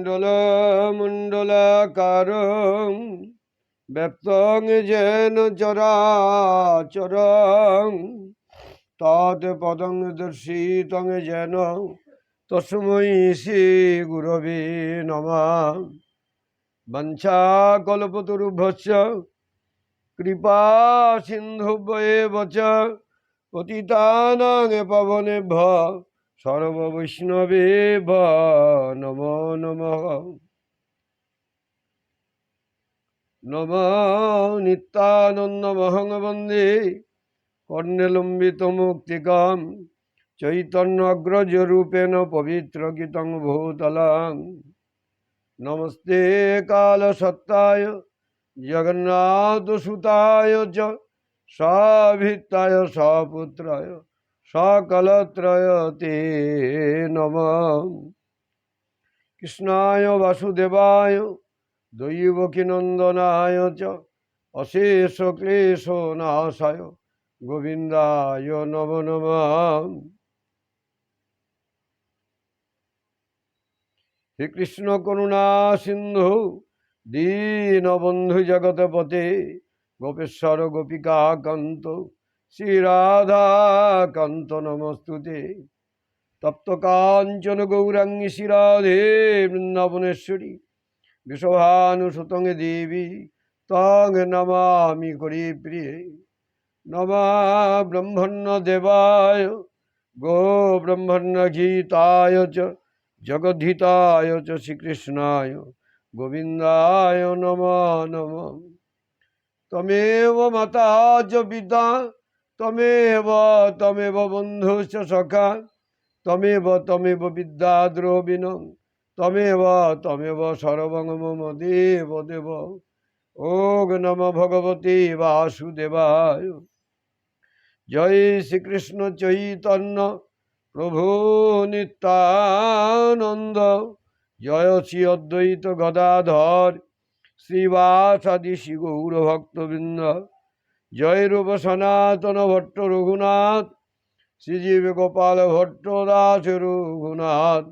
মণ্ডলমণ্ডলাকারং ব্যপ্তং যেন চরাচরং। তৎপদং দর্শিতং যেন তস্मै শ্রী গুরবে নমঃ বঞ্চাকল্পতরুভ্যশ্চ কৃপা সিন্ধুভ্যেব চ, পতিতানাং পবনেভ্য। সর্ববৈষ্ণবেভ নমো, নমঃ। নম, নিত্যানন্দমহং বন্দে। কর্ণেলম্বিতমুক্তিকাম চৈতন্যগ্রজরূপেণ পবিত্রগীতং ভূতলাং। নমস্তে কালসত্তায়, জগন্নাথসুতায় চ, সাভিত্তায় সপুত্রায়। সকলত্রয় তে নম কৃষ্ণায় বাসুদেবায় দৈবকীনন্দনায় চ, অশেষ ক্লেশ নাশায়, গোবিন্দায় নম নম। হে কৃষ্ণ করুণা সিন্ধু, দীনবন্ধু জগৎপতে গোপেশ্বর গোপিকা কান্ত শ্রী রাধা কান্ত নমস্তুতে। তপ্ত কাঞ্চন গৌরাঙ্গী শ্রীরাধে বৃন্দাবনেশ্বরী। বিষভানুসুতং দেবী তং নমামি করি প্রিয়ে। নমা ব্রহ্মণ্য দেবায়, গো ব্রহ্মণ্য গীতায় চ, জগদ্ধিতায় চ শ্রীকৃষ্ণায়, গোবিন্দায় নম নম। তমেব মাতা চ পিতা তমেব তমেব বন্ধু সখা তমেব তমেব বিদ্যা দ্রবিণং। তমেব তমেব সর্বং মম দেব দেব। ওগ নম ভগবতে বাসুদেবায়। জয় শ্রীকৃষ্ণ চৈতন্য, প্রভু নিত্যানন্দ। জয় শ্রী অদ্বৈত গদাধর শ্রীবাসাদি শ্রী গৌর ভক্তবৃন্দ জয় রূপ সনাতন ভট্ট রঘুনাথ, শ্রীজীব গোপাল ভট্ট দাস রঘুনাথ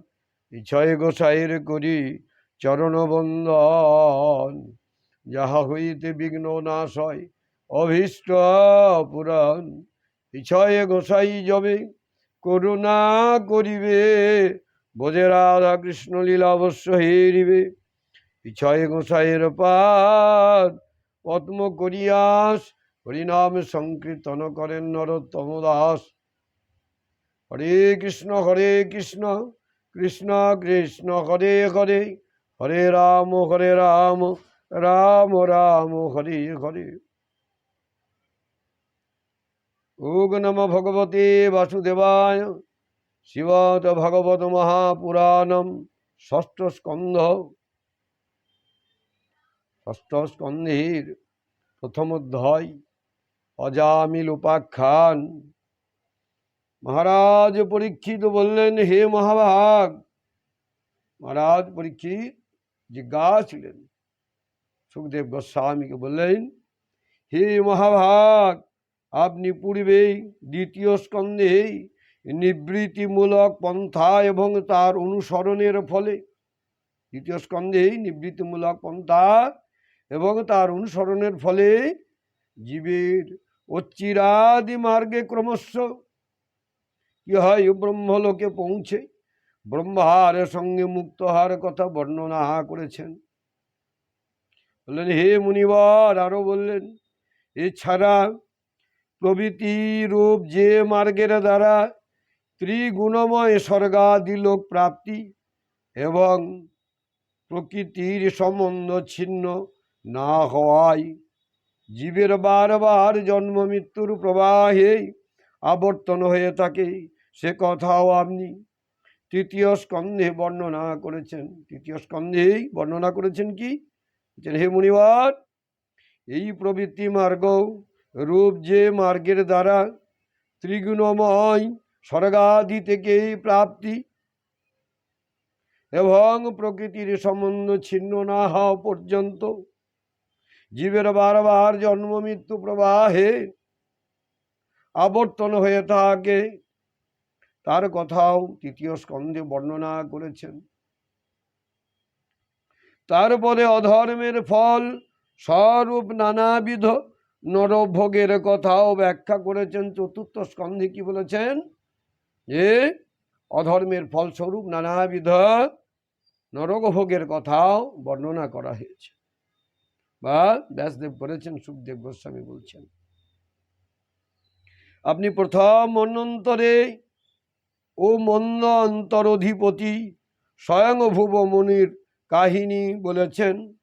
ইচ্ছয় গোসাইর করি চরণ বন্দন যাহা হইতে বিঘ্ন নাশ হয়, অভীষ্ট পুরাণ। ইচ্ছয় গোসাই যবে করুণা করিবে, বোঝে রাধা কৃষ্ণ লীলা অবশ্য হেরিবে। ইচ্ছয় গোসাইয়ের পাদ, পদ্ম করিয়াস হরিনাম সংকীর্তন করেন নরোত্তম দাস হরে কৃষ্ণ হরে কৃষ্ণ কৃষ্ণ কৃষ্ণ, হরে হরে হরে রাম হরে রাম রাম রাম, হরে হরে। ওগ নম ভগবতে বাসুদেবায় শিবত ভগবত মহাপুরাণম, ষষ্ঠ স্কন্ধ। ষষ্ঠ স্কন্ধের প্রথম অধ্যায়। অজামিল উপাখ্যান। মহারাজ পরীক্ষিত বললেন, হে মহাভাগ! মহারাজ পরীক্ষিত জিজ্ঞাসিলেন। সুখদেব গোস্বামীকে বললেন, হে মহাভাগ, আপনি পূর্বেই দ্বিতীয় স্কন্ধে নিবৃত্তিমূলক পন্থা এবং তার অনুসরণের ফলে দ্বিতীয় স্কন্ধেই নিবৃত্তিমূলক পন্থা এবং তার অনুসরণের ফলে জীবের অচিরাদি মার্গে ক্রমশ হয় ব্রহ্মলোকে পৌঁছে ব্রহ্মার সঙ্গে মুক্ত হওয়ার কথা বর্ণনা করেছেন। বললেন, হে মুনিবর, আরও বললেন, এছাড়া প্রভৃতি রূপ যে মার্গের দ্বারা ত্রিগুণময় স্বর্গাদি লোক প্রাপ্তি এবং প্রকৃতির সম্বন্ধ ছিন্ন না হওয়ায় জীবের বারবার জন্ম মৃত্যুর প্রবাহে আবর্তন হয়ে থাকে, সে কথাও আপনি তৃতীয় স্কন্ধে বর্ণনা করেছেন। তৃতীয় স্কন্ধেই বর্ণনা করেছেন কি? হে মুনিবার, এই প্রবৃত্তি মার্গ রূপ যে মার্গের দ্বারা ত্রিগুণময় স্বর্গাদি থেকে প্রাপ্তি এবং প্রকৃতির সম্বন্ধ ছিন্ন না হওয়া পর্যন্ত জীবের বারবার জন্ম, মৃত্যু প্রবাহে আবর্তন হয়ে থাকে। তার কথাও তৃতীয় স্কন্ধে বর্ণনা করেছেন। তারপরে অধর্মের ফল স্বরূপ নানাবিধ নরভোগের কথাও ব্যাখ্যা করেছেন। চতুর্থ স্কন্ধে কি বলেছেন? যে অধর্মের ফলস্বরূপ নানাবিধ নরকভোগের কথাও বর্ণনা করা হয়েছে। বা ব্যাসদেব বলেছেন, সুখদেব গোস্বামী বলছেন। আপনি প্রথম মন্বন্তরে ও মন্দ অন্তর অধিপতি স্বয়ং স্বয়ংভুব মুনির কাহিনী বলেছেন।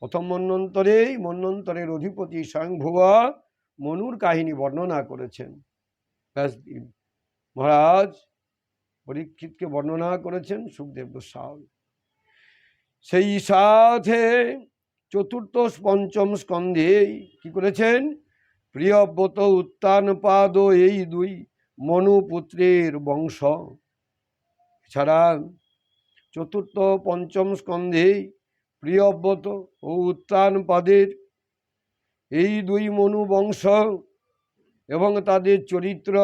প্রথম মন্বন্তরেই মন্বন্তরের অধিপতি স্বয়ংভুবা মনুর কাহিনী বর্ণনা করেছেন। ব্যাসদেব মহারাজ পরীক্ষিতকে বর্ণনা করেছেন সুখদেব গোস্বামী। সেই সাথে চতুর্থ পঞ্চম স্কন্ধে কি করেছেন? প্রিয়ব্রত উত্তানপাদ এই দুই মনুপুত্রের বংশ। ছাড়া চতুর্থ পঞ্চম স্কন্ধে প্রিয়ব্রত ও উত্তানপাদের এই দুই মনু বংশ এবং তাদের চরিত্র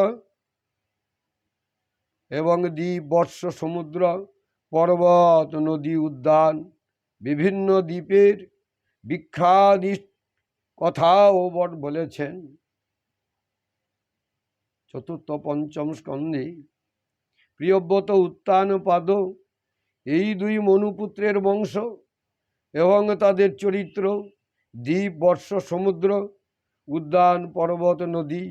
এবং দ্বীপ বর্ষ সমুদ্র, পর্বত, নদী উদ্যান, বিভিন্ন দ্বীপের বিখ্যাত কথাও বট বলেছেন। চতুর্থ পঞ্চম স্কন্ধে, প্রিয়ব্রত উত্তানপাদ এই দুই মনুপুত্রের বংশ এবং তাদের চরিত্র, দ্বীপ, বর্ষ, সমুদ্র, উদ্যান, পর্বত, নদী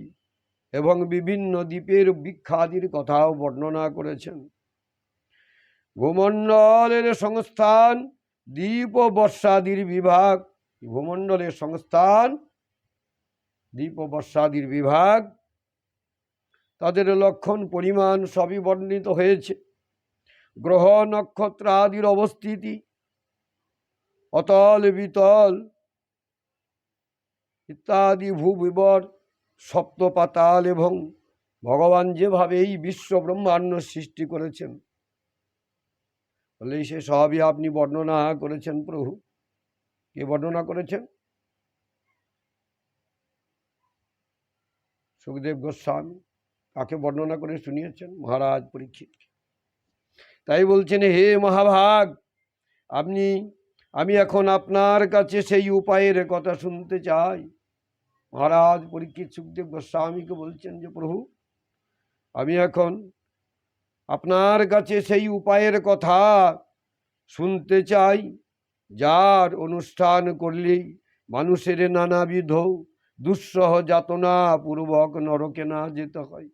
এবং বিভিন্ন দ্বীপের বিখ্যাতির কথাও বর্ণনা করেছেন। ভূমণ্ডলের সংস্থান দ্বীপ বর্ষাদির বিভাগ, ভূমণ্ডলের সংস্থান দ্বীপ বর্ষাদির বিভাগ। তাদের লক্ষণ পরিমাণ সবই বর্ণিত হয়েছে। গ্রহ নক্ষত্র আদির অবস্থিতি, অতল, বিতল ইত্যাদি ভূবিবর, সপ্তপাতাল এবং ভগবান যেভাবে এই বিশ্ব ব্রহ্মাণ্ড সৃষ্টি করেছেন। বলে সে সবই আপনি বর্ণনা করেছেন প্রভু। কে বর্ণনা করেছেন? সুখদেব গোস্বামী, কাকে বর্ণনা করে শুনিয়েছেন? মহারাজ পরীক্ষিত তাই বলছেন, হে মহাভাগ, আপনি, আমি এখন আপনার কাছে সেই উপায়ের কথা শুনতে চাই। মহারাজ পরীক্ষিত সুখদেব গোস্বামীকে বলছেন যে, প্রভু, আমি এখন আপনার কাছে সেই উপায়ের কথা শুনতে চাই, যার অনুষ্ঠান করলেই মানুষের নানাবিধ দুঃসহ যাতনা পূর্বক নরকে না যেতে হয়।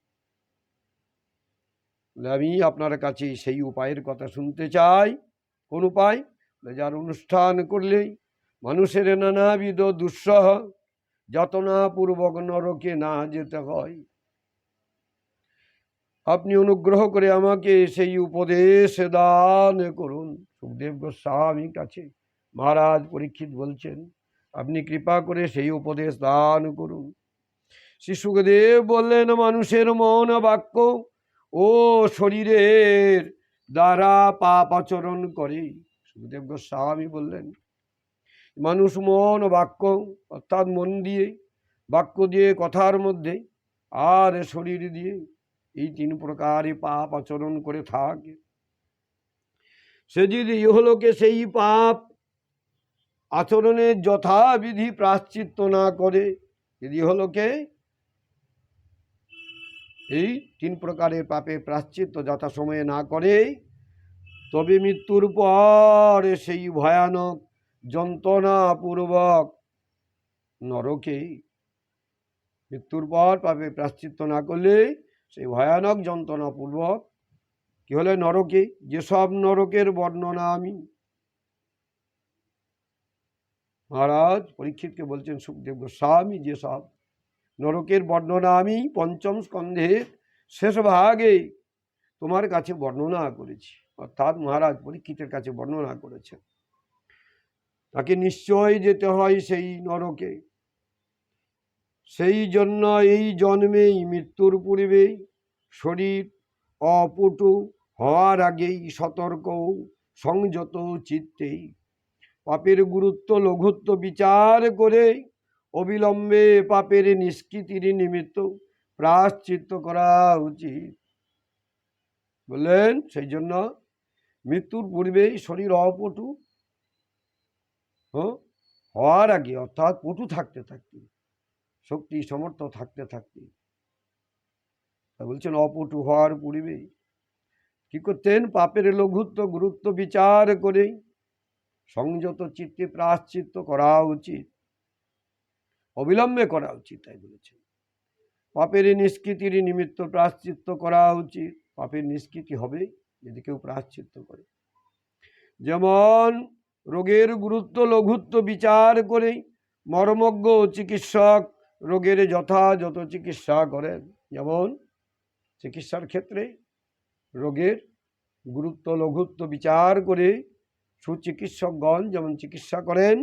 আমি আপনার কাছে সেই উপায়ের কথা শুনতে চাই। কোন উপায়? যার অনুষ্ঠান করলেই মানুষের নানাবিধ দুঃসহ যাতনাপূর্বক নরকে না যেতে হয়। আপনি অনুগ্রহ করে আমাকে সেই উপদেশ দান করুন। সুখদেব গোস্বামী কাছে মহারাজ পরীক্ষিত বলছেন, আপনি কৃপা করে সেই উপদেশ দান করুন। শ্রী সুখদেব বললেন, মানুষের মন বাক্য ও শরীরের দ্বারা পাপ আচরণ করে। সুখদেব গোস্বামী বললেন, মানুষ মন বাক্য অর্থাৎ মন দিয়ে, বাক্য দিয়ে, কথার মধ্যে আর শরীর দিয়ে এই তিন প্রকারে পাপ আচরণ করে থাকে। সে যদি ইহলোকে সেই পাপ আচরণের যথাবিধি প্রাশ্চিত্য না করে যদি ইহলোকে এই তিন প্রকারের পাপে প্রাশ্চিত্য যথাসময়ে না করে, তবে মৃত্যুর পর সেই ভয়ানক যন্ত্রণাপূর্বক নরকে মৃত্যুর পর পাপে প্রাশ্চিত্য না করলে সেই ভয়ানক যন্ত্রণাপূর্বক কি হলে নরকে? যেসব নরকের বর্ণনা আমি। মহারাজ পরীক্ষিতকে বলছেন, সুখদেব গোস্বামী, যেসব নরকের বর্ণনা আমি পঞ্চম স্কন্ধের শেষ ভাগে তোমার কাছে বর্ণনা করেছি। অর্থাৎ মহারাজ পরীক্ষিতের কাছে বর্ণনা করেছেন। তাকে নিশ্চয় যেতে হয় সেই নরকে। সেই জন্য এই জন্মেই মৃত্যুর পূর্বেই শরীর অপটু হওয়ার আগেই সতর্ক সংযত চিত্তেই। পাপের গুরুত্ব, লঘুত্ব বিচার করে অবিলম্বে পাপের নিষ্কৃতির নিমিত্ত প্রাশ্চিত্ত করা উচিত। বললেন, সেই জন্য মৃত্যুর পূর্বেই শরীর অপটু হ্যাঁ হওয়ার আগে, অর্থাৎ পটু থাকতে থাকতে শক্তি সমর্থ থাকতে থাকতে। বলছেন, অপটু হওয়ার পূর্বে কি করতেন? পাপের লঘুত্ব, গুরুত্ব বিচার করে সংযত চিত্তে প্রাশ্চিত্য করা উচিত। অবিলম্বে করা উচিত, তাই বলেছেন। পাপের নিষ্কৃতির নিমিত্ত প্রাশ্চিত্য করা উচিত। পাপের নিষ্কৃতি হবে যদি কেউ প্রাশ্চিত্য করে। যেমন রোগের গুরুত্ব, লঘুত্ব বিচার করে মর্মজ্ঞ চিকিৎসক রোগের যথাযথ চিকিৎসা করেন, যেমন চিকিৎসার ক্ষেত্রে রোগের গুরুত্ব, লঘুত্ব বিচার করে সুচিকিৎসকগণ যেমন চিকিৎসা করেন,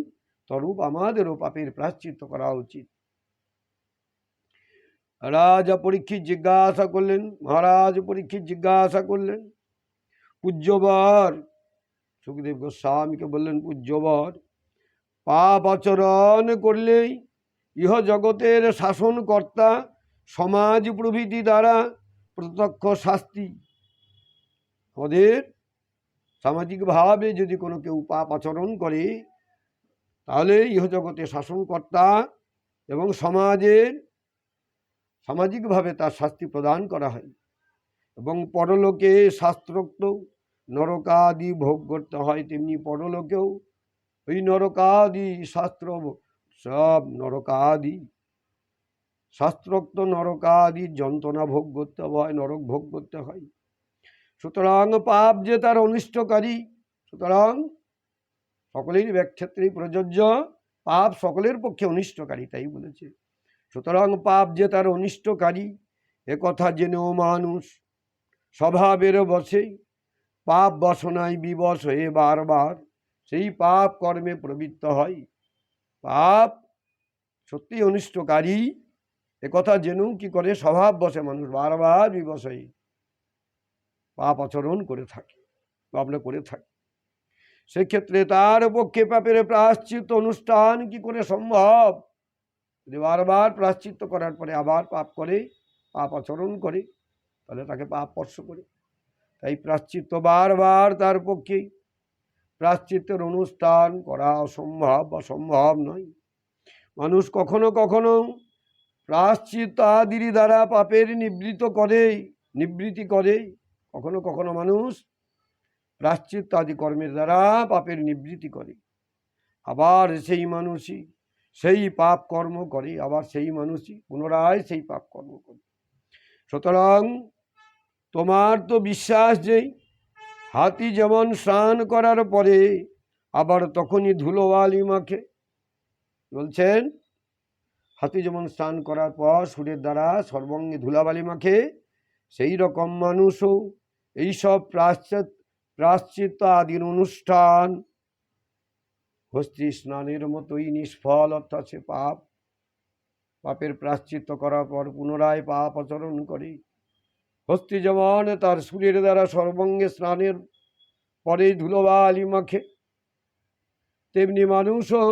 তরূপ আমাদেরও পাপের প্রাশ্চিত্য করা উচিত। রাজা পরীক্ষিত জিজ্ঞাসা করলেন, মহারাজ পরীক্ষিত জিজ্ঞাসা করলেন, পূজ্যবর, সুখদেব গোস্বামীকে বললেন, পূজ্যবর, পাপ আচরণ করলেই ইহ জগতের শাসনকর্তা সমাজ প্রভৃতি দ্বারা প্রত্যক্ষ শাস্তি। আমাদের সামাজিকভাবে যদি কোনো কেউ পাপ আচরণ করে, তাহলে ইহ ইহজগতে শাসনকর্তা এবং সমাজের সামাজিকভাবে তার শাস্তি প্রদান করা হয় এবং পরলোকে শাস্ত্রোক্ত নরকাদি ভোগ করতে হয়, তেমনি পরলোকেও ওই নরকাদি শাস্ত্র সব নরকাদি। শাস্ত্রোক্ত নরকাদি, যন্ত্রণা ভোগ করতে হয়, নরক ভোগ করতে হয়। সুতরাং পাপ যে তার অনিষ্টকারী, সুতরাং সকলেরই ক্ষেত্রেই প্রযোজ্য, পাপ সকলের পক্ষে অনিষ্টকারী, তাই বলেছে। সুতরাং পাপ যে তার অনিষ্টকারী একথা জেনেও মানুষ স্বভাবের বসে, পাপ বসনায় বিবশ হয়ে বারবার, সেই পাপ কর্মে প্রবৃত্ত হয়। পাপ সত্যি অনিষ্টকারী। একথা জেনেও কি করে? স্বভাব বসে মানুষ, বারবার বিবশ হয়ে পাপ আচরণ করে থাকে ভাবনা করে থাকে। সেক্ষেত্রে তার পক্ষে পাপের প্রাশ্চিত অনুষ্ঠান কি করে সম্ভব? যদি বারবার প্রাশ্চিত্য করার পরে আবার পাপ করে, পাপ আচরণ করে, তাহলে তাকে পাপ স্পর্শ করে। তাই প্রাশ্চিত্য বারবার তার পক্ষে প্রাশ্চিত্যের অনুষ্ঠান করা অসম্ভব বা সম্ভব নয়। মানুষ কখনো কখনো প্রাশ্চিত্য আদির দ্বারা পাপের নিবৃত করে, নিবৃত্তি করে। কখনো কখনো মানুষ প্রাশ্চিত্য আদি কর্মের দ্বারা পাপের নিবৃত্তি করে। আবার সেই মানুষই সেই পাপ কর্ম করে, আবার সেই মানুষই পুনরায় সেই পাপ কর্ম করে। সুতরাং তোমার তো বিশ্বাস যেই হাতি যেমন স্নান করার পরে, আবার তখনই ধুলোবালি মাখে। বলছেন, হাতি যেমন স্নান করার পর সুরের দ্বারা সর্বঙ্গে ধুলাবালি মাখে, সেই রকম মানুষও এইসব প্রাশ্চাত প্রাশ্চিত্য আদির অনুষ্ঠান। হস্তি স্নানের মতোই নিষ্ফল, অর্থাৎ সে পাপ পাপের প্রাশ্চিত্য করার পর পুনরায় পাপ আচরণ করে। হস্তি যেমন তার সূর্যের দ্বারা সর্বঙ্গে স্নানের পরে ধুলোবালি মাখে। তেমনি মানুষও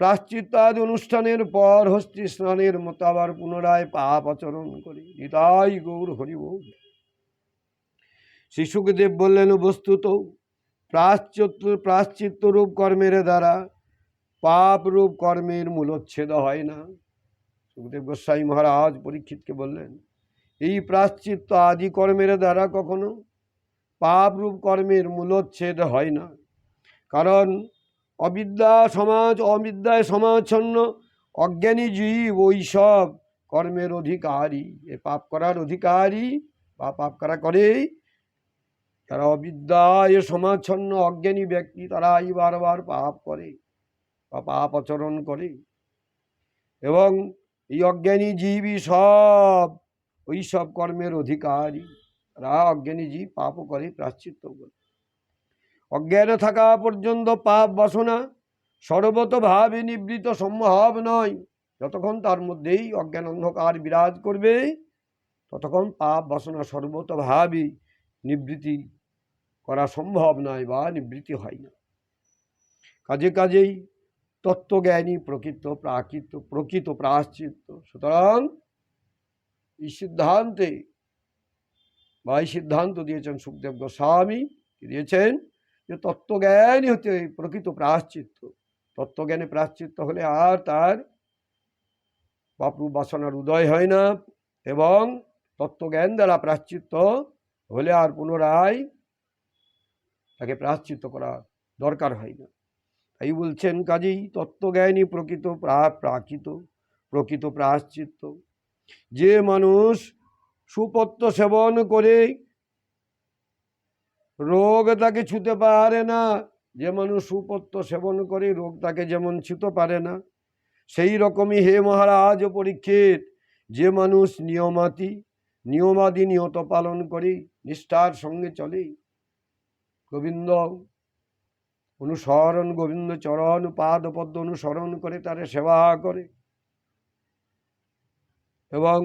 প্রাশ্চিত্যাদ অনুষ্ঠানের পর হস্তি স্নানের মতো আবার পুনরায় পাপ আচরণ করে। নিতাই গৌর হরিব। শিশুকদেব বললেন, বস্তুত প্রাশ্চিত্য প্রাশ্চিত্যরূপ কর্মের দ্বারা পাপ রূপ কর্মের মূলচ্ছেদ হয় না। সুখদেব গোস্বাই মহারাজ পরীক্ষিতকে বললেন, এই প্রাশ্চিত্য আদি কর্মের দ্বারা কখনো পাপ রূপ কর্মের মূলচ্ছেদ হয় না। কারণ অবিদ্যা সমাজ, অবিদ্যায় সমাচ্ছন্ন, অজ্ঞানী জীব ওই সব কর্মের অধিকারী। এ পাপ করার অধিকারী বা পাপ করা করে যারা অবিদ্যায় সমাচ্ছন্ন, অজ্ঞানী ব্যক্তি, তারাই বারবার পাপ করে বা পাপ আচরণ করে। এবং এই অজ্ঞানী জীবই সব, ওই সব কর্মের অধিকারী। তারা অজ্ঞানী জীব পাপও করে প্রাশ্চিত্য করে। অজ্ঞানে থাকা পর্যন্ত পাপ বাসনা সর্বতভাবে নিবৃত সম্ভব নয়। যতক্ষণ তার মধ্যেই অজ্ঞান অন্ধকার বিরাজ করবে, ততক্ষণ পাপ বাসনা সর্বতভাবে নিবৃত্তি করা সম্ভব নয় বা নিবৃত্তি হয় না। কাজে কাজেই তত্ত্বজ্ঞানী, প্রকৃত প্রাকৃত, প্রকৃত প্রাশ্চিত্য। সুতরাং এই সিদ্ধান্তে বা এই সিদ্ধান্ত দিয়েছেন সুখদেব গোস্বামী দিয়েছেন? যে তত্ত্বজ্ঞানই হচ্ছে প্রকৃত প্রাশ্চিত্য। তত্ত্বজ্ঞানে প্রাশ্চিত্য হলে আর তার পাপরু বাসনার উদয় হয় না এবং তত্ত্বজ্ঞান দ্বারা প্রাশ্চিত্য হলে আর পুনরায় তাকে প্রাশ্চিত্য করা দরকার হয় না। তাই বলছেন কাজেই তত্ত্বজ্ঞানী প্রকৃত প্রা- প্রাকৃত, প্রকৃত প্রাশ্চিত্য যে মানুষ সুপত্য সেবন করে রোগ তাকে ছুতে পারে না, যে মানুষ সুপত্য সেবন করে রোগ তাকে যেমন ছুতে পারে না, সেই রকমই হে মহারাজ পরীক্ষিত, যে মানুষ নিয়মাতি, নিয়মাদি নিয়ত পালন করে, নিষ্ঠার সঙ্গে চলে। গোবিন্দ অনুসরণ গোবিন্দ চরণ পাদ পদ্ম অনুসরণ করে তারে সেবা করে। এবং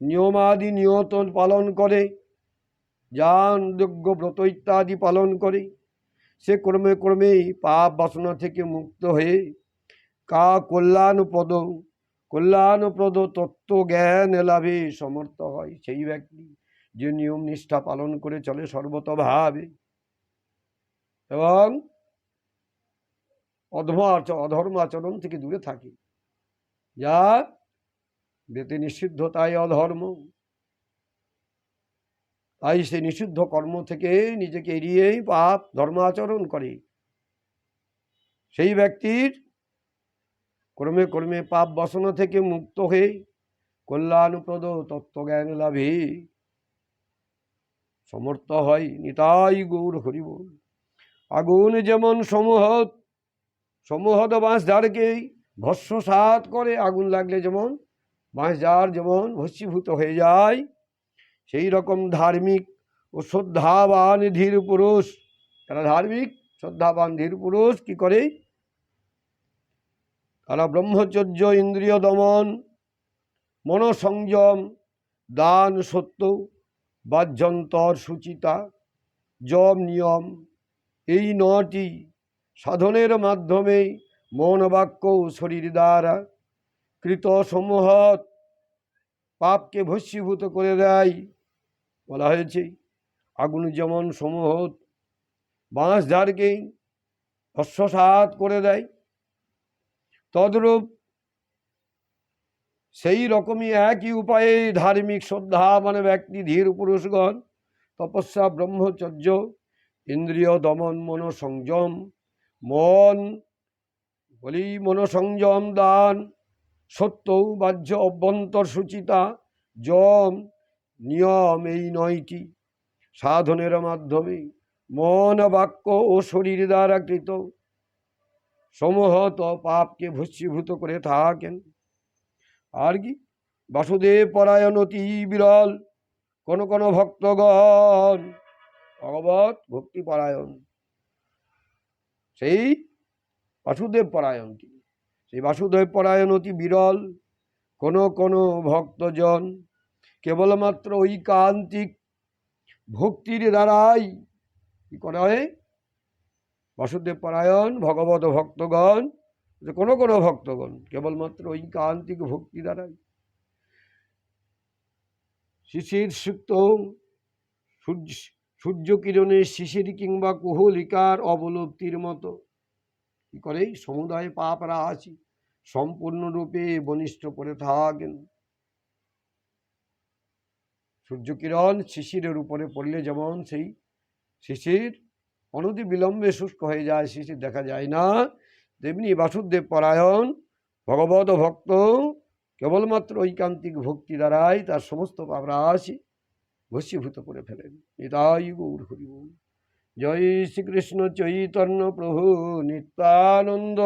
নিয়মাদি নিয়ত পালন করে যান যোগ্য ব্রত ইত্যাদি পালন করে। সে ক্রমে ক্রমেই পাপ বাসনা থেকে মুক্ত হয়ে কা কল্যাণপদ কল্যাণপ্রদ তত্ত্ব জ্ঞান লাভে সমর্থ হয় সেই ব্যক্তি যে নিয়ম নিষ্ঠা পালন করে চলে সর্বতভাবে। এবং অধর্ম আচ- অধর্ম আচরণ থেকে দূরে থাকে। যা বেতে নিষিদ্ধ তাই অধর্ম। তাই সে নিষিদ্ধ কর্ম থেকে নিজেকে এড়িয়েই পাপ, ধর্ম আচরণ করে। সেই ব্যক্তির ক্রমে ক্রমে পাপ বাসনা থেকে মুক্ত হয়ে কল্যাণপ্রদ তত্ত্বজ্ঞান লাভে সমর্থ হয়। নিতাই গৌর হরিব আগুন যেমন সমুহত সমুহত বাঁশ ঝাড়কেই ভস্মসাত করে আগুন লাগলে যেমন বাঁশ ঝাড় যেমন ভস্মীভূত হয়ে যায়, সেই রকম ধার্মিক ও শ্রদ্ধাবান ধীর পুরুষ, তারা ধার্মিক, শ্রদ্ধাবান ধীর পুরুষ কি করে? তারা ব্রহ্মচর্য, ইন্দ্রিয় দমন, মনসংযম, দান সত্য বাহ্যন্তর সুচিতা জম নিয়ম এই নটি সাধনের মাধ্যমে মন বাক্য ও শরীর দ্বারা কৃত সমূহত পাপকে ভস্মীভূত করে দেয়। বলা হয়েছে, আগুন যেমন সমূহত বাঁশ ঝাড়কেই ভস্মসাত করে দেয়, তদ্রূপ সেই রকমই একই উপায়ে ধার্মিক শ্রদ্ধা মানে ব্যক্তি ধীর পুরুষগণ, তপস্যা, ব্রহ্মচর্য ইন্দ্রিয় দমন মন সংযম মন বলি মনসংযম দান, সত্য বাহ্য অভ্যন্তর সুচিতা, যম নিয়ম এই নয়টি। সাধনের মাধ্যমে মন, বাক্য ও শরীর দ্বারা কৃত। সমূহত পাপকে ভস্মীভূত করে থাকেন। আর কি? বাসুদেব পরায়ণ অতি বিরল, কোন কোন ভক্তগণ ভগবত ভক্তি পরায়ণ। সেই বাসুদেব পরায়ণ তিনি। সেই বাসুদেব পরায়ণ অতি বিরল, কোন কোন ভক্তজন কেবলমাত্র ওই ঐকান্তিক ভক্তির দ্বারাই কি করা হয়? বাসুদেব পরায়ণ, ভগবত ভক্তগণ, যে কোনো কোনো ভক্তগণ কেবলমাত্র ওই ঐকান্তিক ভক্তি দ্বারাই। শিশির সুক্ত সূর্য সূর্য কিরণে শিশির কিংবা কুহলিকার অবলব্ধির মতো। কি করে? সমুদায় পাপরা আছি। সম্পূর্ণরূপে বনিষ্ঠ করে থাকেন। সূর্যকিরণ শিশিরের উপরে পড়লে যেমন সেই শিশির অনতি বিলম্বে শুষ্ক হয়ে যায়, শিশির দেখা যায় না। তেমনি বাসুদেব পরায়ণ, ভগবত ভক্ত, কেবলমাত্র ঐকান্তিক ভক্তি দ্বারাই তার সমস্ত পাপরাশি ভস্মীভূত করে ফেলেন। এটাই গৌর হরি। জয় শ্রীকৃষ্ণ চৈতন্য প্রভু নিত্যানন্দ।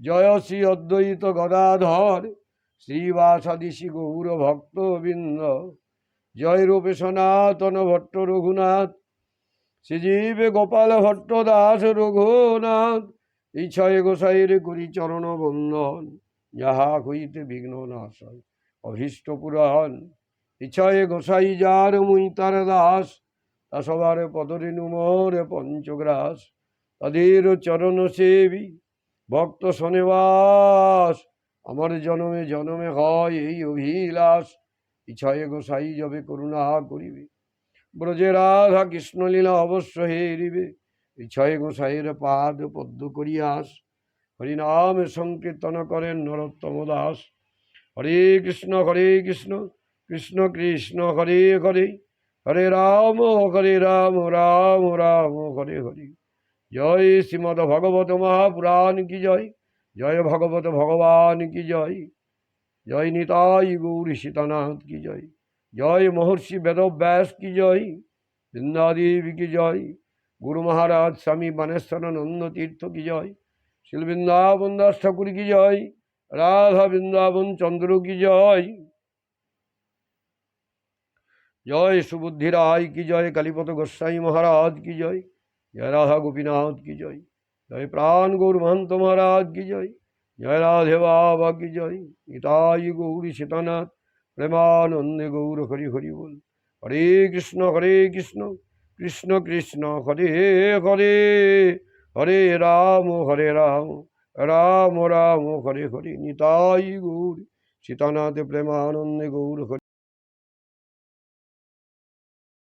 জয় শ্রী অদ্বৈত গদাধর শ্রীবাসাদিশি গৌর ভক্তবৃন্দ। জয় রূপে সনাতন ভট্ট রঘুনাথ, শ্রীজীবে গোপাল ভট্ট দাস রঘুনাথ ইচ্ছয় গোসাইরে করি চরণ বন্ধন যাহা হইতে বিঘ্ন নাশ অভীষ্ট পুরাণ। ইচ্ছয়ে গোসাই যার মুই তার দাস, তা সবার পদরেণু মোরে পঞ্চগ্রাস। তাদের চরণ সেবী, ভক্ত শনিবাস আমার জনমে জনমে হয় এই অভিলাষ। ইচ্ছয়ে গোসাই যবে করুণা করিবে। ব্রজে রাধা কৃষ্ণ লীলা অবশ্য হেরিবে। ইচ্ছয় গোসাইয়ের পাদ পদ্ম করিয়াস। হরিনাম সংকীর্তন করেন নরোত্তম দাস হরে কৃষ্ণ হরে কৃষ্ণ। কৃষ্ণ কৃষ্ণ, হরে হরে। হরে রাম হরে রাম রাম রাম, হরে হরে। জয় শ্রীমদ ভগবত মহাপুরাণ কি জয়? জয় ভগবত ভগবান কি জয়? জয় নিতাই গৌরী সীতানাথ কি জয়? জয় মহর্ষি বেদব্যাস কি জয়? বৃন্দাদেবী কি জয়? গুরু মহারাজ স্বামী বানেশ্বরানন্দ তীর্থ কি জয়? শিল বৃন্দাবন দাস ঠাকুর কি জয়? রাধা বৃন্দাবন চন্দ্র কি জয়? জয় সুবুদ্ধি রায় কি জয় কালীপত গোস্বাই মহারাজ কি জয়? জয় রাধা গোপীনাথ কি জয়? জয় প্রাণ গৌর মহন্ত মহারাজ কি জয়? জয় রাধে বাবা কি জয়? নিতাই গৌরী সীতানাথ, প্রেমানন্দে গৌর হরি হরি বল। হরে কৃষ্ণ হরে কৃষ্ণ কৃষ্ণ কৃষ্ণ, হরে হরে হরে রাম হরে রাম রাম রাম, হরে হরে। নিতাই গৌর সীতানাথ, প্রেমানন্দে গৌর হরি